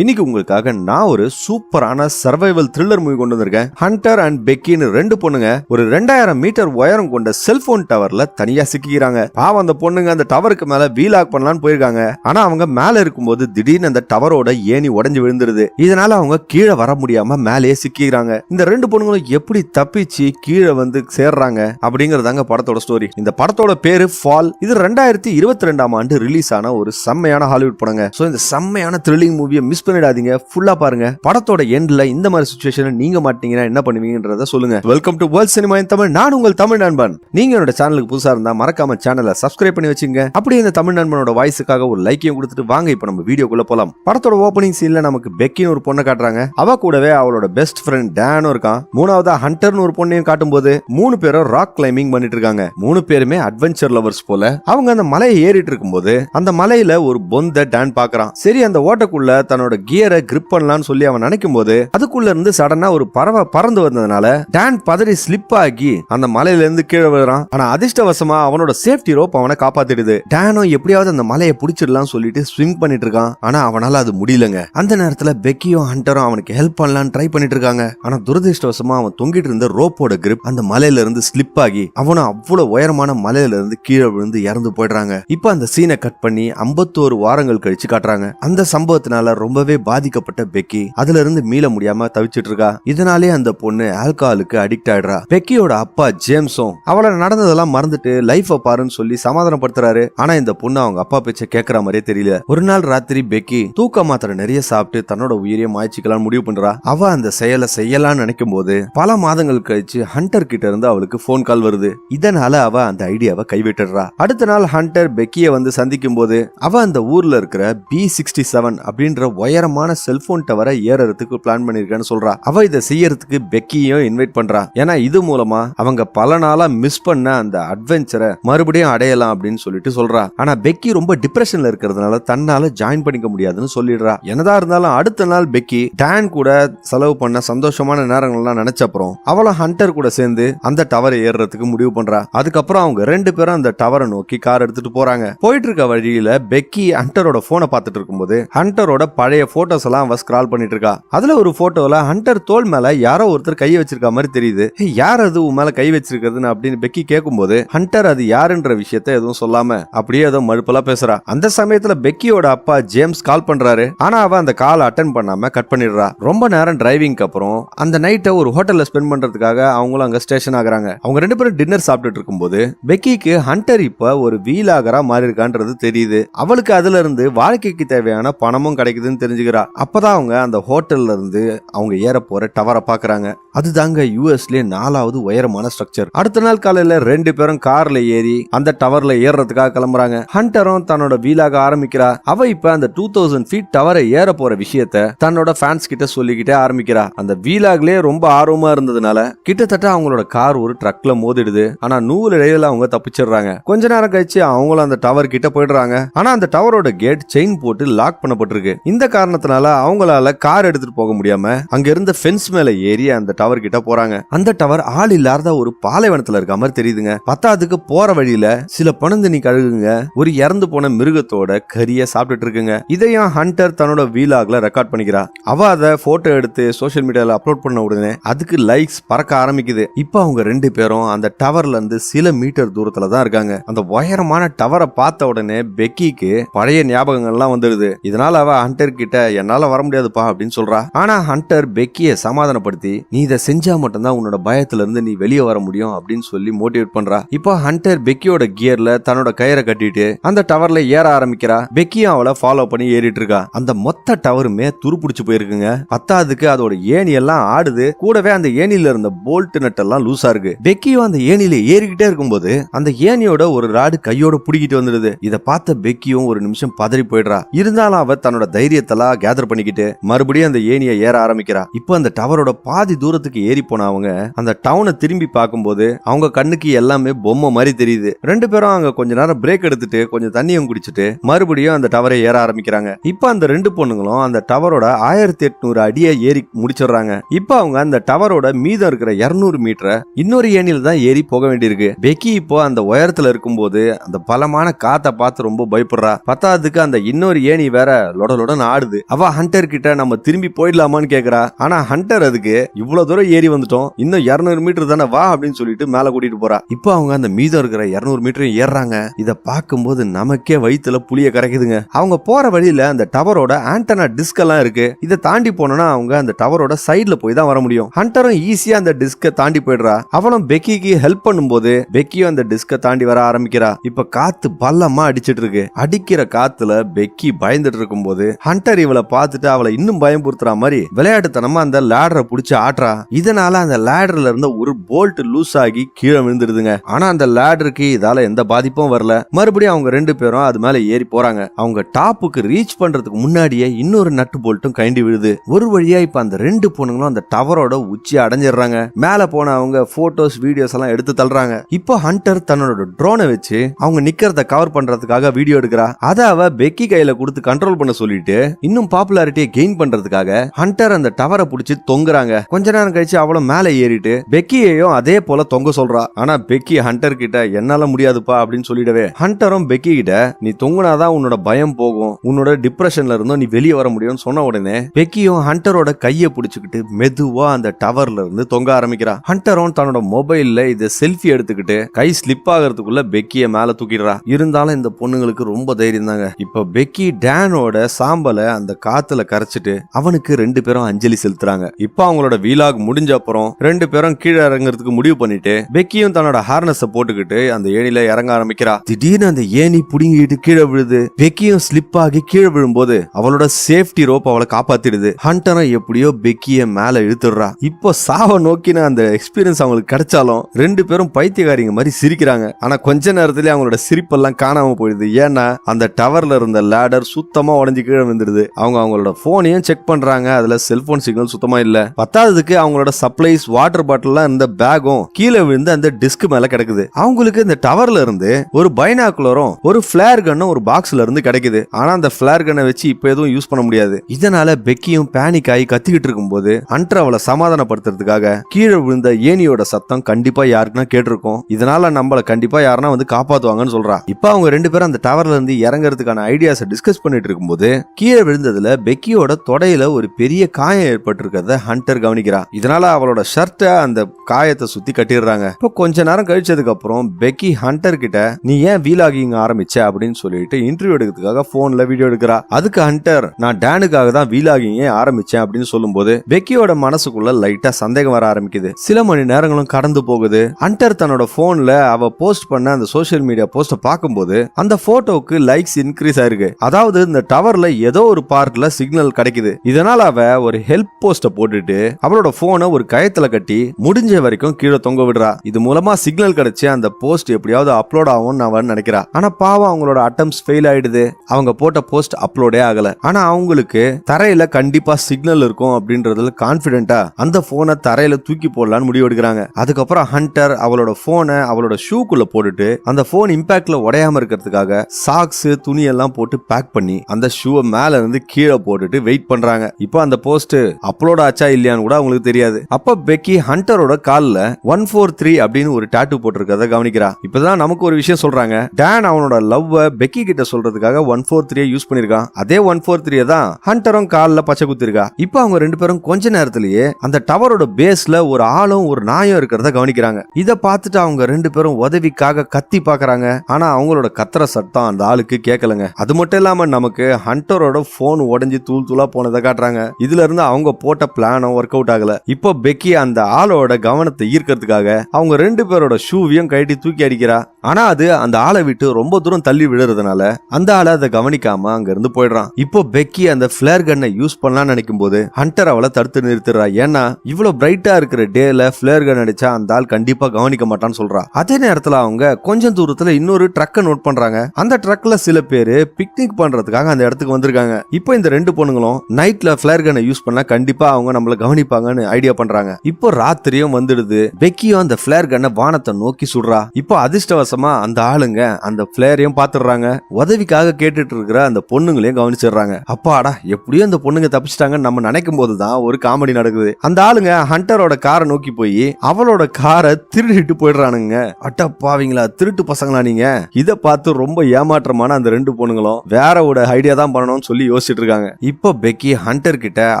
இன்னைக்கு உங்களுக்காக நான் ஒரு சூப்பரான சர்வைவல் த்ரில்லர் மூவி கொண்டு வந்திருக்கேன். ஹண்டர் அண்ட் பெக்கின்னு ரெண்டு பொண்ணுங்க ஒரு ரெண்டாயிரம் மீட்டர் உயரம் கொண்ட செல்போன் டவர்ல தனியா சிக்கிக்கிறாங்க. பாவம் அந்த பொண்ணுங்க அந்த டவருக்கு மேல வீலாக் பண்ணலாம்னு போயிருக்காங்க. ஆனா அவங்க மேல இருக்கும்போது திடீர்னு அந்த டவரோட ஏணி உடைஞ்சு விழுந்துருது. இதனால அவங்க கீழே வர முடியாம மேலேயே சிக்கிக்கிறாங்க. இந்த ரெண்டு பொண்ணுங்களும் எப்படி தப்பிச்சு கீழே வந்து சேர்றாங்க அப்படிங்கறதாங்க படத்தோட ஸ்டோரி இந்த படத்தோட பேரு ஃபால் இது ரெண்டாயிரத்தி இருபத்தி ரெண்டாம் ஆண்டு ரிலீஸ் ஆன ஒரு செம்மையான ஹாலிவுட் படங்க. சோ இந்த செம்மையான த்ரில்லிங் மூவியை மிஸ் பண்ணிடாதீங்க. ஃபுல்லா பாருங்க. படத்தோட எண்ட்ல இந்த மாதிரி சுச்சுவேஷன் நீங்க மாட்டீங்கன்னா என்ன பண்ணுவீங்கன்றத சொல்லுங்க. Welcome to world cinema in Tamil நான் உங்கள் தமிழ் நண்பன். நீங்க என்னோட சேனலுக்கு புதுசா இருந்தா மறக்காம சேனலை சப்ஸ்கிரைப் பண்ணி வச்சுங்க. அப்படியே இந்த தமிழ் நண்பனோட வாய்ஸுக்காக ஒரு லைக்கையும் கொடுத்துட்டு வாங்க இப்ப நம்ம வீடியோக்குள்ள போலாம். படத்தோட ஓப்பனிங் சீன்ல நமக்கு பெக்கின்னு ஒரு பொண்ணை காட்டுறாங்க. அவ கூடவே அவளோட பெஸ்ட் ஃப்ரெண்ட் டேனும் இருக்கான். மூணாவதா ஹண்டர்னு ஒரு பொண்ணையும் காட்டும்போது மூணு பேரும் ராக் கிளைம்பிங் பண்ணிட்டு இருக்காங்க. மூணு பேருமே அட்வென்ச்சர் லவர்ஸ் போல. அவங்க அந்த மலையை ஏறிட்டு இருக்கும்போது அந்த மலையில ஒரு பொந்த டேன் பாக்குறான். சரி அந்த ஓட்டக்குள்ள தன்னோட கியரை கிரிப் பண்ணலாம்னு சொல்லி அவன் நினைக்கும் போது அதுக்குள்ள இருந்து சடனா ஒரு பறவை பறந்து வந்ததுனால டேன் பதறி ஸ்லிப் ஆகி அந்த மலையில இருந்து கீழே விழுறான். ஆனா அதிர்ஷ்டவசமா அவனோட சேஃப்டி ரோப் அவனை காப்பாத்திடுது. டேனும் எப்படியாவது அந்த மலையை பிடிச்சிடலாம் சொல்லிட்டு ஸ்விம் பண்ணிட்டு இருக்கான். ஆனா அவனால அது முடியலங்க. அந்த நேரத்துல பெக்கியும் ஹண்டரும் அவனுக்கு ஹெல்ப் பண்ணலாம்னு ட்ரை பண்ணிட்டு இருக்காங்க. ஆனா துரதிர்ஷ்டவசமா அவன் தொங்கிட்டு இருந்த ரோப்போட கிரிப் அந்த மலையில இருந்து ஸ்லிப் ஆகி அவனும் அவ்வளவு உயரமான மலையில இருந்து கீழே விழுந்து இறந்து போயிடுறாங்க. இப்ப அந்த சீனை கட் பண்ணி 51 வாரங்கள் கழிச்சு காட்டுறாங்க. அந்த சம்பவத்தினால ரொம்பவே பாதிக்கப்பட்ட பெக்கி. அதுல இருந்து மீள முடியாம தவிச்சிட்டு இருக்கா இதனாலே அந்த பொண்ணு ஆல்கஹாலுக்கு அடிக்ட் ஆயிடுறா. பெக்கியோட அப்பா ஜேம்ஸும் அவளை நடந்ததெல்லாம் மறந்துட்டு லைஃப பாருன்னு சொல்லி சமாதானப்படுத்துறாரு. ஆனா இந்த பொண்ணு அவங்க அப்பா பேச்ச கேக்குற மாதிரியே தெரியல. ஒரு நாள் ராத்திரி பெக்கி தூக்க மாத்திரை நிறைய சாப்பிட்டு தன்னோட உயிரியை மாய்ச்சிக்கலாம் முடிவு பண்றா. அவ அந்த செயலை செய்யலாம்னு நினைக்கும் போது பல மாதங்கள் கழிச்சு ஹண்டர் கிட்ட இருந்து அவளுக்கு போன் கால் வருது. இதனால அவ அந்த ஐடியாவை கைவிட்டுறா அடுத்த நாள் ஹண்டர் பெக்கிய வந்து சந்திக்கும் போது அவ அந்த ஊர்ல இருக்கிற பி சிக்ஸ்டி செவன் அப்படின்ற உயரமான செல்போன் டவரை ஏறறதுக்கு பிளான் பண்ணிருக்கேன்னு சொல்றா. அவ இதை செய்யறதுக்கு பெக்கியும் இன்வைட் பண்றா. ஏன்னா இது மூலமா அவங்க பல நாளா மிஸ் பண்ண அந்த அட்வென்ச்சரை மறுபடியும் அடையலாம் அப்படின்னு சொல்லிட்டு சொல்றா. ஆனா பெக்கி ரொம்ப டிப்ரெஷன்ல இருக்கிறதுனால தன்னால ஜாயின் பண்ணிக்க முடியாதுன்னு சொல்லிடுறா. என்னதான் இருந்தாலும் அடுத்த நாள் பெக்கி டேன் கூட செலவு பண்ண சந்தோஷமான நேரங்கள்லாம் நினைச்ச அப்புறம் அவளும் ஹண்டர் கூட சேர்ந்து அந்த டவரை ஏறுறதுக்கு முடிவு பண்றா. அதுக்கப்புறம் அவங்க ரெண்டு பேரும் அந்த டவரை நோக்கி கார் எடுத்துட்டு போறாங்க. போயிட்டு இருக்க வழியில பெக்கி ஹண்டரோட போனை பார்த்துட்டு இருக்கும்போது ஹண்டரோட பழைய போட்டோஸ் எல்லாம் அவ ஸ்கிரால் பண்ணிட்டு இருக்கா அதுல ஒரு போட்டோல ஹண்டர் தோல் மேல யாரோ ஒருத்தர் கை வச்சிருக்க மாதிரி தெரியுது. யார் அது உன் மேல கை வச்சிருக்கிறதுன்னு அப்படின்னு பெக்கி கேட்கும்போது ஹண்டர் அது யாருன்ற விஷயத்த எதுவும் சொல்லாம அப்படியே ஏதோ மழுப்பலா பேசுறா. அந்த சமயத்துல பெக்கியோட அப்பா ஜேம்ஸ் கால் பண்றாரு. ஆனா அவ அந்த கால் அட்டன் பண்ணாம கட் பண்ணிடுறா. ரொம்ப நேரம் டிரைவிங்க்கு அப்புறம் அந்த நைட்டை ஒரு ஹோட்டல்ல ஸ்பெண்ட் பண்றதுக்காக அவங்களும் அங்க ஸ்டேஷன் ஆகுறாங்க. அவங்க ரெண்டு பேரும் டின்னர் சாப்பிட்டுட்டு இருக்கும்போது பெக்கிக்கு ஹண்டர் இப்ப ஒரு வீலாகரா மாறி இருக்கான்றது தெரியுது. அவளுக்கு அதுல இருந்து வாழ்க்கைக்கு தேவையான பணமும் கிடைக்குதுன்னு தெரிஞ்சுக்கிறா. அப்பதான் அவங்க அந்த ஹோட்டல்ல இருந்து அவங்க ஏற போற டவரை பாக்குறாங்க. அதுதாங்க யூஎஸ்ல நாலாவது உயரமான ஸ்ட்ரக்சர். அடுத்த நாள் காலையில ரெண்டு பேரும் கார்ல ஏறி அந்த டவர்ல ஏறுறதுக்காக கிளம்புறாங்க. ஹண்டரும் தன்னோட வீலாக ஆரம்பிக்கிறா. அவ இப்ப அந்த டூ தௌசண்ட் ஃபீட் டவரை ஏற போற விஷயத்த தன்னோட ஃபேன்ஸ் கிட்ட சொல்லிக்கிட்டே ஆரம்பிக்கிறா. அந்த வீலாக்லயே ரொம்ப ஆர்வமா இருந்ததுனால கிட்டத்தட்ட அவங்களோட கார் ஒரு ட்ரக்ல மோதிடுது. ஆனா நூறு இடையில அவங்க தப்பிச்சிடுறாங்க. கொஞ்ச நேரம் கழிச்சு அவங்களும் அந்த டவர் கிட்ட போயிடுறாங்க. ஆனா அந்த டவரோட கேட் செயின் போட்டு லாக் பண்ணப்பட்டிருக்கு. இந்த காரணத்தினால அவங்களால கார் எடுத்துட்டு போக முடியாம அங்க இருந்த ஃபென்ஸ் மேல ஏறி அந்த டவர் கிட்ட போறாங்க. அந்த டவர் ஆள் இல்லாத ஒரு பாலைவனத்துல இருக்க மாதிரி தெரியுதுங்க. பத்தாவதுக்கு போற வழியில சில பணந்தினி கழுகுங்க ஒரு இறந்து போன மிருகத்தோட கறிய சாப்பிட்டுட்டு இருக்குங்க. இதையும் ஹண்டர் தன்னோட வீலாக்ல ரெக்கார்ட் பண்ணிக்கிறா. அவ அதை போட்டோ எடுத்து சோசியல் மீடியால அப்லோட் பண்ண உடனே அதுக்கு லைக்ஸ் பறக்க ஆரம்பிக்குது. இப்போ அவங்க ரெண்டு பேரும் அந்த டவர்ல இருந்து சில மீட்டர் தூரத்துல தான் இருக்காங்க. அந்த உயரமான டவரை பார்த்த உடனே பெக்கிக்கு பழைய ஞாபகங்கள்லாம் வந்துடுது இதனால அவ ஹண்டருக்கு கிட்ட என்னால வர முடியாதுப்பா அப்படின்னு சொல்றா. ஆனா ஹண்டர் பெக்கிய சமாதானப்படுத்தி நீ இதை செஞ்சா மட்டும்தான் உன்னோட பயத்துல இருந்து நீ வெளியே வர முடியும் அப்படின்னு சொல்லி மோட்டிவேட் பண்றா. இப்போ ஹண்டர் பெக்கியோட கியர்ல தன்னோட கயிறை கட்டிட்டு அந்த டவர்ல ஏற ஆரம்பிக்கிறா. பெக்கியும் அவளை ஃபாலோ பண்ணி ஏறிட்டு இருக்கா. அந்த மொத்த டவருமே துருப்பிடிச்சு போயிருக்குங்க. பத்தாவதுக்கு அதோட ஏணி எல்லாம் ஆடுது. கூடவே அந்த ஏணியில இருந்த போல்ட் நட் எல்லாம் லூசா இருக்கு. பெக்கியும் அந்த ஏணியில ஏறிக்கிட்டே இருக்கும்போது அந்த ஏணியோட ஒரு ராடு கையோட பிடிக்கிட்டு வந்துடுது. இத பார்த்த பெக்கியும் ஒரு நிமிஷம் பதறி போயிடுறா. இருந்தாலும் அவ தன்னோட தைரியத்தை தைரியத்தெல்லாம் கேதர் பண்ணிக்கிட்டு மறுபடியும் அந்த ஏணியை ஏற ஆரம்பிக்கிறா. இப்போ அந்த டவரோட பாதி தூரத்துக்கு ஏறி போன அவங்க அந்த டவுனை திரும்பி பார்க்கும்போது அவங்க கண்ணுக்கு எல்லாமே பொம்மை மாதிரி தெரியுது. ரெண்டு பேரும் அங்க கொஞ்ச நேரம் பிரேக் எடுத்துட்டு கொஞ்சம் தண்ணியும் குடிச்சிட்டு மறுபடியும் அந்த டவரை ஏற ஆரம்பிக்கிறாங்க. இப்போ அந்த ரெண்டு பொண்ணுங்களும் அந்த டவரோட ஆயிரத்தி எட்நூறு அடியை ஏறி முடிச்சிடுறாங்க. இப்போ அவங்க அந்த டவரோட மீதம் இருக்கிற இருநூறு மீட்டரை இன்னொரு ஏனியில தான் ஏறி போக வேண்டியிருக்கு. பெக்கி இப்போ அந்த உயரத்துல இருக்கும்போது அந்த பலமான காத்தை பார்த்து ரொம்ப பயப்படுறா. பத்தாவதுக்கு அந்த இன்னொரு ஏணி வேற லொட லொடன்னு ஆடுது அவ ஹண்டர் கிட்ட நம்ம திரும்பி போயிடலாமான்னு கேக்குறா. ஆனா ஹண்டர் அதுக்கு இவ்வளவு தூரம் ஏறி வந்துட்டோம். இன்னும் 200 மீட்டர் தானே வா அப்படின்னு சொல்லிட்டு மேல கூட்டிட்டு போறா. இப்போ அவங்க அந்த மீதம் இருக்கிற 200 மீட்டரும் ஏறாங்க இதை பார்க்கும்போது நமக்கே வயித்துல புளிய கரைக்குதுங்க. அவங்க போற வழியில அந்த டவரோட ஆண்டனா டிஸ்க் எல்லாம் இருக்கு. இதை தாண்டி போனோம்னா அவங்க அந்த டவரோட சைடுல போய் தான் வர முடியும். ஹண்டரும் ஈஸியா அந்த டிஸ்க தாண்டி போயிடுறா. அவனும் பெக்கிக்கு ஹெல்ப் பண்ணும்போது பெக்கியும் அந்த டிஸ்க தாண்டி வர ஆரம்பிக்கிறா. இப்ப காத்து பல்லமா அடிச்சிட்டு இருக்கு. அடிக்கிற காத்துல பெக்கி பயந்துட்டு இருக்கும்போது ஹண்டர் இவளை பார்த்துட்டு அவளை இன்னும் பயம்புறுத்துற மாதிரி விளையாட்டுத்தனமா அந்த லேடரை பிடிச்சி ஆட்டுறா இதனால அந்த லேடர்ல இருந்த ஒரு போல்ட் லூஸ் ஆகி கீழே விழுந்துருதுங்க. ஆனா அந்த லேடருக்கு இதால எந்த பாதிப்பும் வரல. மறுபடியும் அவங்க ரெண்டு பேரும் அது மேல ஏறி போறாங்க. அவங்க டாப்புக்கு ரீச் பண்றதுக்கு முன்னாடியே இன்னொரு நட்டு போல்ட்டும் கைண்டி விழுது. ஒரு வழியா இப்ப அந்த ரெண்டு பொண்ணுங்களும் அந்த டவரோட உச்சி அடைஞ்சிடுறாங்க. மேல போன அவங்க போட்டோஸ் வீடியோஸ் எல்லாம் எடுத்து தள்ளுறாங்க. இப்போ ஹண்டர் தன்னோட ட்ரோனை வச்சு அவங்க நிக்கிறத கவர் பண்றதுக்காக வீடியோ எடுக்கிறா. அதை அவ பெக்கி கையில கொடுத்து கண்ட்ரோல் பண்ண சொல்லிட்டு இன்னும் பாப்புலாரிட்டியை கெயின் பண்றதுக்காக ஹண்டர் அந்த டவரை பிடிச்சி தொங்குறாங்க. கொஞ்ச நேரம் கழிச்சு அவளும் மேல ஏறிட்டு பெக்கியையும் அதே போல தொங்க சொல்றா. ஆனா பெக்கி ஹண்டர் கிட்ட என்னால முடியாதுப்பா அப்படின்னு சொல்லிடவே ஹண்டரும் பெக்கி கிட்ட நீ தொங்குனாதான் உன்னோட பயம் போகும். உன்னோட டிப்ரெஷன்ல இருந்தும் நீ வெளியே வர முடியும்னு சொன்ன உடனே பெக்கியும் ஹண்டரோட கையை பிடிச்சுக்கிட்டு மெதுவா அந்த டவர்ல இருந்து தொங்க ஆரம்பிக்கிறா. ஹண்டரும் தன்னோட மொபைல்ல இதை செல்ஃபி எடுத்துக்கிட்டு கை ஸ்லிப் ஆகிறதுக்குள்ள பெக்கிய மேல தூக்கிடுறா. இருந்தாலும் இந்த பொண்ணுங்களுக்கு ரொம்ப தைரியம் தாங்க. இப்ப பெக்கி டேனோட சாம்பலை அந்த காத்துல கரைச்சிட்டு அவனுக்கு ரெண்டு பேரும் அஞ்சலி செலுத்துறாங்க. இப்ப அவங்களோட வீலாக் முடிஞ்ச அப்புறம் ரெண்டு பேரும் கீழே இறங்குறதுக்கு முடிவு பண்ணிட்டு பெக்கியும் தன்னோட ஹார்னஸ போட்டுக்கிட்டு அந்த ஏணில இறங்க ஆரம்பிக்கிறா. திடீர்னு அந்த ஏணி புடுங்கிட்டு கீழே விழுது. பெக்கியும் ஸ்லிப் ஆகி கீழே விழும்போது அவளோட சேஃப்டி ரோப் அவளை காப்பாத்திடுது. ஹண்டரும் எப்படியோ பெக்கிய மேல இழுத்துடுறா. இப்போ சாவ நோக்கின அந்த எக்ஸ்பீரியன்ஸ் அவங்களுக்கு கிடைச்சாலும் ரெண்டு பேரும் பைத்தியக்காரிங்க மாதிரி சிரிக்கிறாங்க. ஆனா கொஞ்ச நேரத்திலே அவங்களோட சிரிப்பெல்லாம் காணாம போயிடுது. ஏன்னா அந்த டவர்ல இருந்த லேடர் சுத்தமா உடஞ்சு கீழே விழுந்துருது அவங்க அவங்களோட போனையும் செக் பண்றாங்க? அதுல செல்போன் சிக்னல் சுத்தமா இல்ல. பத்தாததுக்கு அவங்களோட சப்ளைஸ் வாட்டர் பாட்டில்லாம் இருந்த பேகும் கீழே விழுந்து அந்த டிஸ்க் மேல கிடக்குது. அவங்களுக்கு இந்த டவர்ல இருந்து ஒரு பைனாக்குலரும் ஒரு பிளேர் கன்னும் ஒரு பாக்ஸ்ல இருந்து கிடைக்குது. ஆனா அந்த பிளேர் கன்னை வச்சு இப்ப எதுவும் யூஸ் பண்ண முடியாது. இதனால பெக்கியும் பேனிக் ஆகி கத்திக்கிட்டு இருக்கும்போது அன்டர் அவளை சமாதானப்படுத்துறதுக்காக கீழே விழுந்த ஏனியோட சத்தம் கண்டிப்பா யாருக்குன்னா கேட்டிருக்கும். இதனால நம்மள கண்டிப்பா யாருன்னா வந்து காப்பாத்துவாங்கன்னு சொல்றா. இப்ப அவங்க ரெண்டு பேரும் அந்த டவர்ல இருந்து இறங்குறதுக்கான ஐடியாஸை டிஸ்கஸ் பண்ணிட்டு இருக்கும்போது கீழே விழுந்ததுல பெக்கியோட தொடையில ஒரு பெரிய காயம் ஏற்பட்டிருக்கிறத ஹண்டர் கவனிக்கிறா. இதனால அவளோட ஷர்ட்டை அந்த காயத்தை சுத்தி கட்டிடுறாங்க. இப்போ கொஞ்ச நேரம் கழிச்சதுக்கு அப்புறம் பெக்கி ஹண்டர் கிட்ட நீ ஏன் வீலாகிங் ஆரம்பிச்ச? அப்படின்னு சொல்லிட்டு இன்டர்வியூ எடுக்கிறதுக்காக போன்ல வீடியோ எடுக்கிறா. அதுக்கு ஹண்டர் நான் டேனுக்காக தான் வீலாகிங்கே ஆரம்பிச்சேன் அப்படின்னு சொல்லும்போது பெக்கியோட மனசுக்குள்ள லைட்டா சந்தேகம் வர ஆரம்பிக்குது. சில மணி நேரங்களும் கடந்து போகுது. ஹண்டர் தன்னோட போன்ல அவ போஸ்ட் பண்ண அந்த சோசியல் மீடியா போஸ்ட பார்க்கும்போது அந்த போட்டோக்கு லைக்ஸ் இன்க்ரீஸ் ஆயிருக்கு. அதாவது இந்த டவர்ல ஏதோ ஒரு பார்ட்ல சிக்னல் கிடைக்குது. இதனால அவ ஒரு ஹெல்ப் போஸ்ட போட்டுட்டு அவளோட போனை ஒரு கயத்துல கட்டி முடிஞ்ச வரைக்கும் கீழே தொங்க விடுறா. இது மூலமா சிக்னல் கிடைச்சு அந்த போஸ்ட் எப்படியாவது அப்லோட் ஆகும்னு அவன் நினைக்கிறா. ஆனா பாவம் அவங்களோட அட்டம்ஸ் ஃபெயில் ஆயிடுது. அவங்க போட்ட போஸ்ட் அப்லோடே ஆகல. ஆனா அவங்களுக்கு தரையில கண்டிப்பா சிக்னல் இருக்கும் அப்படின்றதுல கான்பிடென்ட்டா அந்த போனை தரையில தூக்கி போடலாம்னு முடிவு எடுக்கிறாங்க. அதுக்கப்புறம் ஹண்டர் அவளோட போனை அவளோட ஷூக்குள்ள போட்டுட்டு அந்த போன் இம்பாக்ட்ல உடையாம இருக்கிறதுக்காக சாக்ஸ் துணி எல்லாம் போட்டு பேக் பண்ணி அந்த ஷூவை மேல இருந்து கீழே போட்டுட்டு வெயிட் பண்றாங்க. இப்போ அந்த போஸ்ட் அப்லோட் ஆச்சா இல்லையான்னு கூட அவங்களுக்கு தெரியாது. அப்ப பெக்கி ஹண்டரோட காலில் ஒன் ஃபோர் த்ரீ அப்படின்னு ஒரு டாட்டூ போட்டிருக்கிறத கவனிக்கிறா. இப்பதான் நமக்கு ஒரு விஷயம் சொல்றாங்க. டேன் அவனோட லவ்வை பெக்கி கிட்ட சொல்றதுக்காக ஒன் ஃபோர் த்ரீ யூஸ் பண்ணிருக்கான் அதே ஒன் ஃபோர் த்ரீ தான் ஹண்டரும் காலில் பச்சை குத்திருக்கா இப்போ அவங்க ரெண்டு பேரும் கொஞ்ச நேரத்திலேயே அந்த டவரோட பேஸ்ல ஒரு ஆளும் ஒரு நாயும் இருக்கிறத கவனிக்கிறாங்க. இதை பார்த்துட்டு அவங்க ரெண்டு பேரும் உதவிக்காக கத்தி பாக்குறாங்க ஆனா அவங்களோட கத்துற சத்தம் அந்த ஆளுக்கு கேட்கலங்க. அது மட்டும் இல்லாம நமக்கு ஹண்டரோட ஃபோன் உடஞ்சி தூள் தூளா போனதை காட்டுறாங்க. இதுல இருந்து அவங்க போட்ட பிளானும் ஒர்க் அவுட் ஆகல. இப்போ பெக்கி அந்த ஆளோட கவனத்தை ஈர்க்கிறதுக்காக அவங்க ரெண்டு பேரோட ஷூவையும் கழட்டி தூக்கி அடிக்கிறா. ஆனா அது அந்த ஆளை விட்டு ரொம்ப தூரம் தள்ளி விழுறதுனால அந்த ஆளை அதை கவனிக்காம அங்க இருந்து போயிடுறான். இப்போ பெக்கி அந்த பிளேர் கன்னை யூஸ் பண்ணலாம்னு நினைக்கும் போது ஹண்டர் அவளை தடுத்து நிறுத்துறா ஏன்னா இவ்வளவு பிரைட்டா இருக்கிற டேல பிளேர் கன் அடிச்சா அந்த ஆள் கண்டிப்பா கவனிக்க மாட்டான்னு சொல்றா. அதே நேரத்துல அவங்க கொஞ்சம் தூரத்துல இன்னொரு ட்ரக்கை நோட் பண்றாங்க. அந்த ட்ரக்ல சில பேர் பிக்னிக் பண்றதுக்காக அந்த இடத்துக்கு வந்திருக்காங்க. இப்போ இந்த ரெண்டு பொண்ணுங்களும் நைட்ல பிளேர் கனை யூஸ் பண்ணா கண்டிப்பா அவங்க நம்மள கவனிப்பாங்கன்னு ஐடியா பண்றாங்க. இப்போ ராத்திரியும் வந்துடுது. பெக்கியும் அந்த பிளேர் கன்னை வானத்தை நோக்கி சுடுறா. இப்போ அதிர்ஷ்டவசமா அந்த ஆளுங்க அந்த பிளேரையும் பாத்துடுறாங்க. உதவிக்காக கேட்டுட்டு இருக்கிற அந்த பொண்ணுங்களையும் கவனிச்சிடுறாங்க. அப்பாடா எப்படியும் அந்த பொண்ணுங்க தப்பிச்சிட்டாங்கன்னு நம்ம நினைக்கும் போதுதான் ஒரு காமெடி நடக்குது. அந்த ஆளுங்க ஹண்டரோட காரை நோக்கி போய் அவளோட காரை திருடிட்டு போயிடுறானுங்க. அட்டப்பாவீங்களா திருட்டு பசங்களா நீங்க? இத பார்த்து ரொம்ப ஏமாற்றமான அந்த ரெண்டு பொண்ணுங்களும் வேற ஒரு ஐடியா தான் பண்ணணும்னு சொல்லி யோசிச்சுட்டு இருக்காங்க இப்போ பெக்கி ஹண்டர் கிட்ட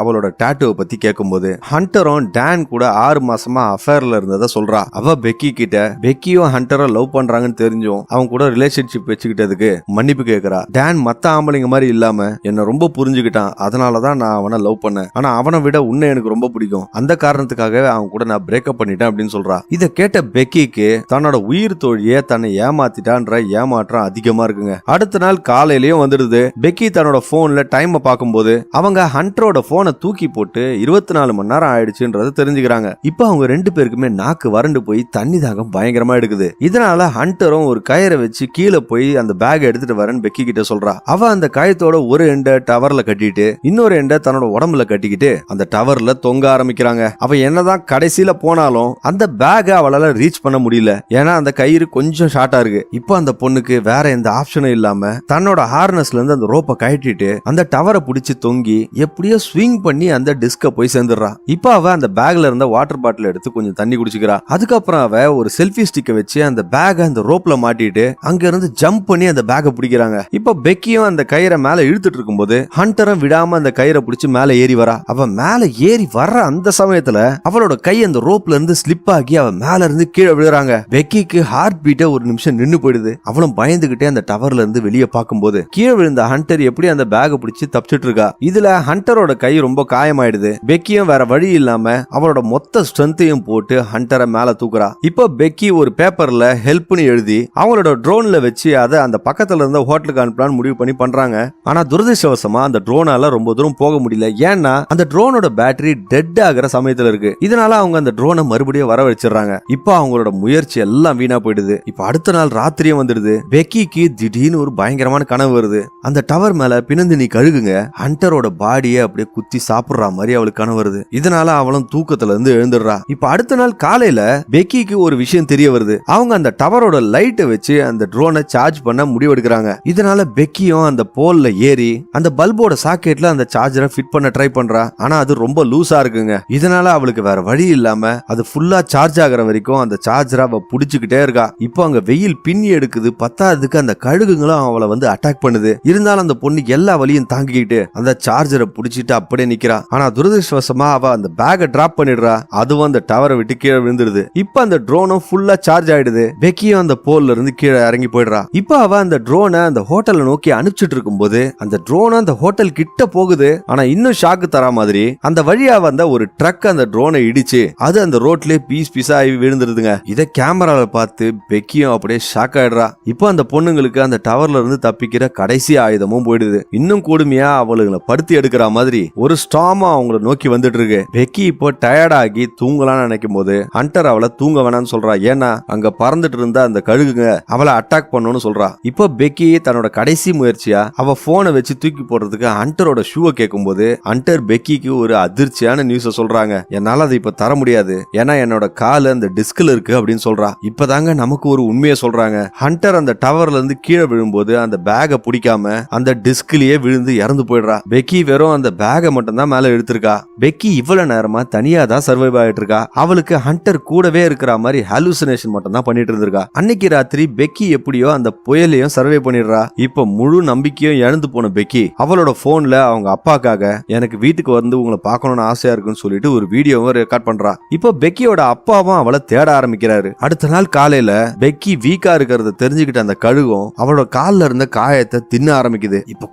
அவளோட டாட்டுவை பத்தி கேட்கும்போது ஹண்டரும் டேன் கூட ஆறு மாசமா அஃபேர்ல இருந்ததை சொல்றா. அவ பெக்கி கிட்ட பெக்கியும் ஹண்டரும் லவ் பண்றாங்கன்னு தெரிஞ்சும் அவங்க கூட ரிலேஷன்ஷிப் வச்சுக்கிட்டதுக்கு மன்னிப்பு கேட்கறா டேன் மத்த ஆம்பளைங்க மாதிரி இல்லாம என்ன ரொம்ப புரிஞ்சுக்கிட்டான். அதனாலதான் நான் அவனை லவ் பண்ணேன். ஆனா அவனை விட உன்னை எனக்கு ரொம்ப பிடிக்கும். அந்த காரணத்துக்காகவே அவன் கூட நான் பிரேக்கப் பண்ணிட்டேன் அப்படின்னு சொல்றா. இதை கேட்ட பெக்கிக்கு தன்னோட உயிர் தோழியே தன்னை ஏமாத்திட்டான்ற ஏமாற்றம் அதிகமா இருக்குங்க. அடுத்த நாள் காலையிலயும் வந்துடுது. பெக்கி தன்னோட போன்ல டைம் பார்க்கும்போது அவங்க ஹண்டரோட போனை தூக்கி போட்டு இருபத்தி நாலு மணி நேரம் ஆயிடுச்சுன்றத தெரிஞ்சுக்கிறாங்க. இப்போ அவங்க ரெண்டு பேருக்குமே நாக்கு வறண்டு போய் தண்ணி தாகம் பயங்கரமா எடுக்குது. இதனால ஹண்டரும் ஒரு கயிறை வச்சு கீழே போய் அந்த பேக் எடுத்துட்டு வரேன்னு பெக்கி கிட்ட சொல்றா. அவ அந்த கயத்தோட ஒரு எண்டை டவர்ல கட்டிட்டு இன்னொரு எண்டை தன்னோட உடம்புல கட்டிக்கிட்டு அந்த டவர்ல தொங்க ஆரம்பிக்கிறாங்க. அவ என்னதான் கடைசியில போனாலும் அந்த பேக்கை அவளால ரீச் பண்ண முடியல. ஏன்னா அந்த கயிறு கொஞ்சம் ஷார்ட்டா இருக்கு. இப்போ அந்த பொண்ணுக்கு வேற எந்த ஆப்ஷனும் இல்லாம தன்னோட ஹார்னஸ்ல இருந்து அந்த ரோப்பை கட்டிட்டு அந்த டவரை பிடிச்சி தொங்கி எப்படியோ ஸ்விங் பண்ணி அந்த டிஸ்க போய் சேர்ந்துடுறா. இப்போ அவ அந்த பேக்ல இருந்த வாட்டர் பாட்டில் எடுத்து கொஞ்சம் தண்ணி குடிச்சுக்கிறா. அதுக்கப்புறம் அவ ஒரு செல்ஃபி ஸ்டிக்கை வச்சு அந்த பேக அந்த ரோப்ல மாட்டிட்டு அங்க இருந்து ஜம்ப் பண்ணி அந்த பேக்கை பிடிக்கிறாங்க. இப்போ பெக்கியும் அந்த கயிறை மேல இழுத்துட்டு இருக்கும்போது ஹண்டரும் விடாம அந்த கயிறை பிடிச்சி மேல ஏறி வரா. அவ மேல ஏறி வர்ற அந்த சமயத்துல அவளோட கை அந்த ரோப்ல இருந்து ஸ்லிப் ஆகி அவ மேல இருந்து கீழே விழுறாங்க. பெக்கிக்கு ஹார்ட் பீட்டே ஒரு நிமிஷம் நின்னு போயிடுது. அவளும் பயந்துகிட்டே அந்த டவர்ல இருந்து வெளியே பார்க்கும்போது கீழே விழுந்த ஹண்டர் எப்படி அந்த பேக் பேக்கை பிடிச்சு தப்பிச்சிட்டு இருக்கா இதுல ஹண்டரோட கை ரொம்ப காயமாயிடுது. பெக்கியும் வேற வழி இல்லாம அவரோட மொத்த ஸ்ட்ரென்த்தையும் போட்டு ஹண்டரை மேல தூக்குறா. இப்போ பெக்கி ஒரு பேப்பர்ல ஹெல்ப்னு எழுதி அவங்களோட ட்ரோன்ல வச்சு அதை அந்த பக்கத்துல இருந்த ஹோட்டலுக்கு அனுப்பலாம்னு முடிவு பண்ணி பண்றாங்க. ஆனா துரதிருஷ்டவசமா அந்த ட்ரோனால ரொம்ப தூரம் போக முடியல. ஏன்னா அந்த ட்ரோனோட பேட்டரி டெட் ஆகிற சமயத்துல இருக்கு. இதனால அவங்க அந்த ட்ரோனை மறுபடியும் வர வச்சிடறாங்க. இப்போ அவங்களோட முயற்சி எல்லாம் வீணா போயிடுது. இப்போ அடுத்த நாள் ராத்திரியும் வந்துடுது. பெக்கிக்கு திடீர்னு ஒரு பயங்கரமான கனவு வருது. அந்த டவர் மேல பிணந்து நீ கழுகுங்க. ஹண்டரோட பாடியை அப்படியே குத்தி சாப்பிடுற மாதிரி அவளுக்கு கனவு வருது. இதனால அவளும் தூக்கத்துல இருந்து எழுந்துடுறா. இப்ப அடுத்த நாள் காலையில பெக்கிக்கு ஒரு விஷயம் தெரிய வருது. அவங்க அந்த டவரோட லைட்டை வச்சு அந்த ட்ரோனை சார்ஜ் பண்ண முடிவெடுக்கிறாங்க. இதனால பெக்கியும் அந்த போல்ல ஏறி அந்த பல்போட சாக்கெட்ல அந்த சார்ஜரை ஃபிட் பண்ண ட்ரை பண்றா. ஆனா அது ரொம்ப லூசா இருக்குங்க. இதனால அவளுக்கு வேற வழி இல்லாம அது ஃபுல்லா சார்ஜ் ஆகுற வரைக்கும் அந்த சார்ஜரை அவ புடிச்சுக்கிட்டே இருக்கா. இப்போ அங்க வெயில் பின்னி எடுக்குது. பத்தாததுக்கு அந்த கழுகுங்களும் அவளை வந்து அட்டாக் பண்ணுது. இருந்தாலும் அந்த பொண்ணு எல்லா வலியும் தாங்கிக்கிட்டு அந்த சார்ஜரை புடிச்சிட்டு அப்படியே நிக்கிறா. ஆனா துரதிருஷ்டவசமா அவ அந்த பேக்கை டிராப் பண்ணிடுறா. அதுவும் அந்த டவரை விட்டு கீழே விழுந்துருது. இப்ப அந்த ட்ரோனும் ஃபுல்லா சார்ஜ் ஆயிடுது. பெக்கியும் அந்த போல்ல இருந்து கீழே இறங்கி போயிடுறா. இப்ப அவ அந்த ட்ரோனை அந்த ஹோட்டலை நோக்கி அனுப்பிச்சிட்டு இருக்கும்போது அந்த ட்ரோன் அந்த ஹோட்டல் கிட்ட போகுது. ஆனா இன்னும் ஷாக்கு தரா மாதிரி அந்த வழியா வந்த ஒரு ட்ரக் அந்த ட்ரோனை இடிச்சு அது அந்த ரோட்லயே பீஸ் பீஸா ஆகி விழுந்துருதுங்க. இதை கேமரால பார்த்து பெக்கியும் அப்படியே ஷாக் ஆயிடுறா. இப்போ அந்த பொண்ணுங்களுக்கு அந்த டவர்ல இருந்து தப்பிக்கிற கடைசி ஆயுதமும் போயிடுது. இன்னும் கொடுமையா அவளுங்களை படுத்தி எடுக்கிற மாதிரி ஒரு ஸ்டாமா அவங்கள நோக்கி வந்துட்டு இருக்கு பெக்கி இப்போ டயர்டாகி ஆகி தூங்கலாம்னு நினைக்கும் போது ஹண்டர் அவளை தூங்க வேணாம்னு சொல்றா. ஏன்னா அங்க பறந்துட்டு இருந்த அந்த கழுகுங்க அவளை அட்டாக் பண்ணணும்னு சொல்றா. இப்போ பெக்கி தன்னோட கடைசி முயற்சியா அவ போனை வச்சு தூக்கி போடுறதுக்கு ஹண்டரோட ஷூவை கேட்கும்போது ஹண்டர் பெக்கிக்கு ஒரு அதிர்ச்சியான நியூஸ சொல்றாங்க. என்னால அதை இப்ப தர முடியாது. ஏன்னா என்னோட கால் அந்த டிஸ்க்ல இருக்கு அப்படின்னு சொல்றா. இப்பதாங்க நமக்கு ஒரு உண்மையை சொல்றாங்க. ஹண்டர் அந்த டவர்ல இருந்து கீழே விழும்போது அந்த பேகை பிடிக்காம அந்த டிஸ்க்லயே விழுந்து இறந்து போயிடுறா. பெக்கி வெறும் அந்த பேகை மட்டும் தான் மேல எடுத்திருக்கா. பெக்கி இவ்வளவு நேரமா தனியா தான் சர்வைவ் ஆயிட்டு இருக்கா அவளுக்கு ஹண்டர் கூடவே இருக்கிற மாதிரி ஹாலுசினேஷன் மட்டும் தான் பண்ணிட்டு இருந்திருக்கா. அன்னைக்கு ராத்திரி பெக்கி எப்படியோ அந்த புயலையும் சர்வே பண்ணிடுறா. இப்ப முழு நம்பிக்கையும் இழந்து போன பெக்கி அவளோட போன்ல அவங்க அப்பாக்காக எனக்கு வீட்டுக்கு வந்து உங்களை பார்க்கணும்னு ஆசையா இருக்குன்னு சொல்லிட்டு ஒரு வீடியோவும் ரெக்கார்ட் பண்றா. இப்போ பெக்கியோட அப்பாவும் அவளை தேட ஆரம்பிக்கிறாரு. அடுத்த நாள் காலையில பெக்கி வீக்கா இருக்கிறத தெரிஞ்சுக்கிட்ட அந்த கழுகும் அவளோட கால்ல இருந்த காயத்தை தின்ன ஆரம்பிக்குது. இப்ப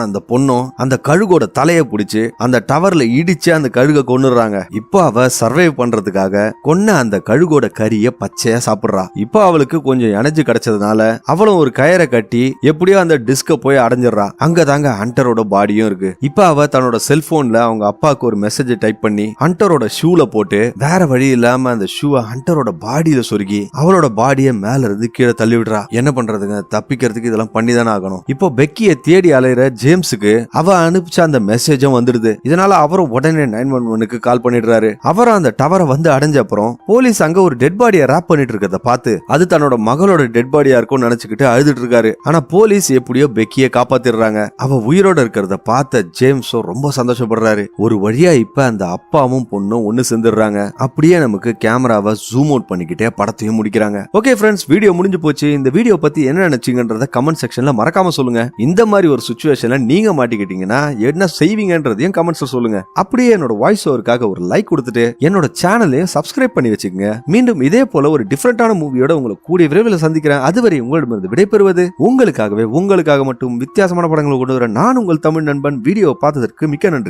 கோவமான அந்த பொண்ணும் அந்த கழுகோட தலையை பிடிச்சி அந்த டவர்ல இடிச்சு அந்த கழுகை கொண்டுறாங்க இப்போ அவ சர்வைவ் பண்றதுக்காக கொன்ன அந்த கழுகோட கறிய பச்சையா சாப்பிடுறா. இப்போ அவளுக்கு கொஞ்சம் எனர்ஜி கிடைச்சதுனால அவளும் ஒரு கயரை கட்டி எப்படியோ அந்த டிஸ்க போய் அடைஞ்சிடுறா. அங்க தாங்க ஹண்டரோட பாடியும் இருக்கு. இப்போ அவ தன்னோட செல்போன்ல அவங்க அப்பாவுக்கு ஒரு மெசேஜ் டைப் பண்ணி ஹண்டரோட ஷூல போட்டு வேற வழி இல்லாம அந்த ஷூவை ஹண்டரோட பாடியில சொருகி அவளோட பாடியை மேல இருந்து கீழே தள்ளி விடுறா. என்ன பண்றதுங்க? தப்பிக்கிறதுக்கு இதெல்லாம் பண்ணி தானே ஆகணும். இப்போ பெக்கிய தேடி அலையிற ஜேம்ஸுக்கு அவ அனுப்பிச்ச அந்த மெசேஜும் வந்துடுது. இதனால அவரும் உடனே நைன் ஒன் ஒனுக்கு கால் பண்ணிடுறாரு. அவரும் அந்த டவரை வந்து அடைஞ்ச அப்புறம் போலீஸ் அங்க ஒரு டெட் பாடியை ரேப் பண்ணிட்டு இருக்கிறத பார்த்து அது தன்னோட மகளோட டெட் பாடியா இருக்கும்னு நினைச்சுக்கிட்டு அழுதுட்டு இருக்காரு. ஆனா போலீஸ் எப்படியோ பெக்கிய காப்பாத்திடுறாங்க. அவ உயிரோட இருக்கிறத பார்த்த ஜேம்ஸும் ரொம்ப சந்தோஷப்படுறாரு. ஒரு வழியா இப்ப அந்த அப்பாவும் பொண்ணும் ஒண்ணு சேர்ந்துடுறாங்க. அப்படியே நமக்கு கேமராவை ஜூம் அவுட் பண்ணிக்கிட்டே படத்தையும் முடிக்கிறாங்க. ஓகே ஃப்ரெண்ட்ஸ் வீடியோ முடிஞ்சு போச்சு. இந்த வீடியோ பத்தி என்ன நினைச்சீங்கன்றத கமெண்ட் செக்ஷன்ல மறக்காம சொல்லுங்க. இந்த மாதிரி ஒரு சுச்சுவேஷன்ல நீங்க மாட்டிக்கிட்டீங்கன்னா என்ன செய்வீங்கன்றதையும் கமெண்ட்ஸ்ல சொல்லுங்க. அப்படியே என்னோட வாய்ஸ் ஓவருக்காக ஒரு லைக் கொடுத்துட்டு என்னோட சேனலையும் சப்ஸ்கிரைப் பண்ணி வச்சுக்கோங்க. மீண்டும் இதே போல ஒரு டிஃப்ரெண்டான மூவியோட உங்களை கூடிய விரைவில் சந்திக்கிறேன். அதுவரை உங்களிடமிருந்து விடைபெறுவது உங்களுக்காகவே உங்களுக்காக மட்டும் வித்தியாசமான படங்களை கொண்டு வர நான் உங்கள் தமிழ் நண்பன். வீடியோ பார்த்ததற்கு மிக்க நன்றி.